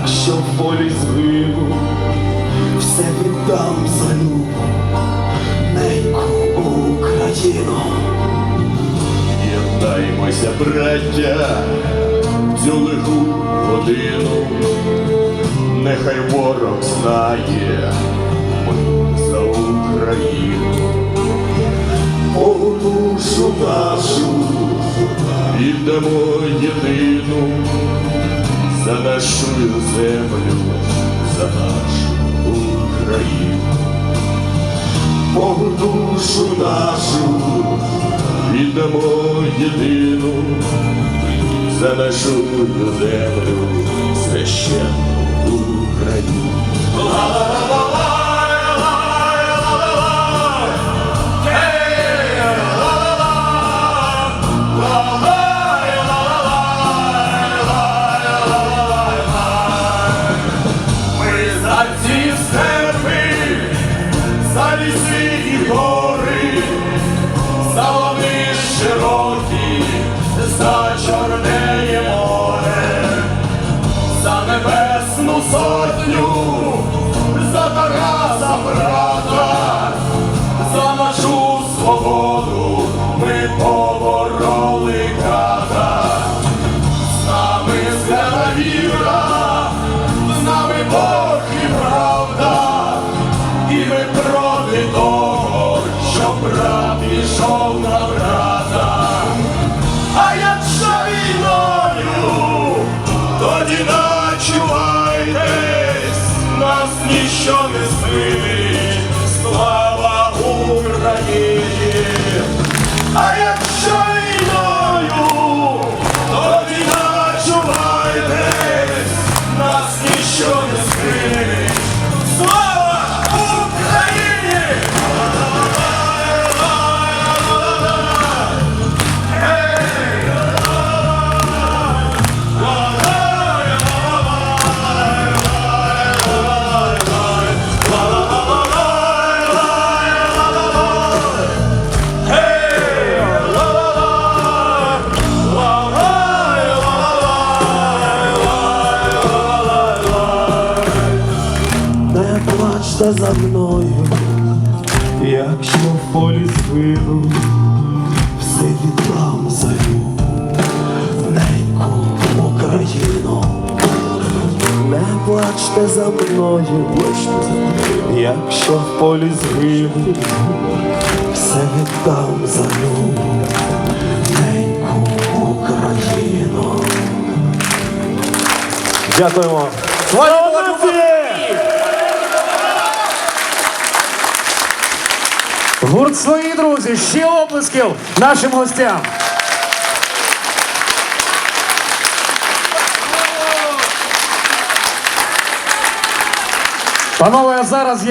якщо в полі згину, все віддам за любов, неньку Україну. Єднаймося, браття, цю лиху годину, нехай ворог знає, ми за Україну, О, душу нашу, віддамо єдину за нашу землю, за нашу Україну, Богу душу нашу, віддамо єдину. За нашу землю, за брат пішов на брата. А якщо війною, тоді начувайтесь, нас ніщо не змінить, плачте за мною, якщо в полі згину, все віддам за неньку Україну. Не плачте за мною, якщо в полі згину, все віддам за неньку Україну. Дякуємо. Гурт свої друзі. Ще оплесків нашим гостям. Панове, а зараз я.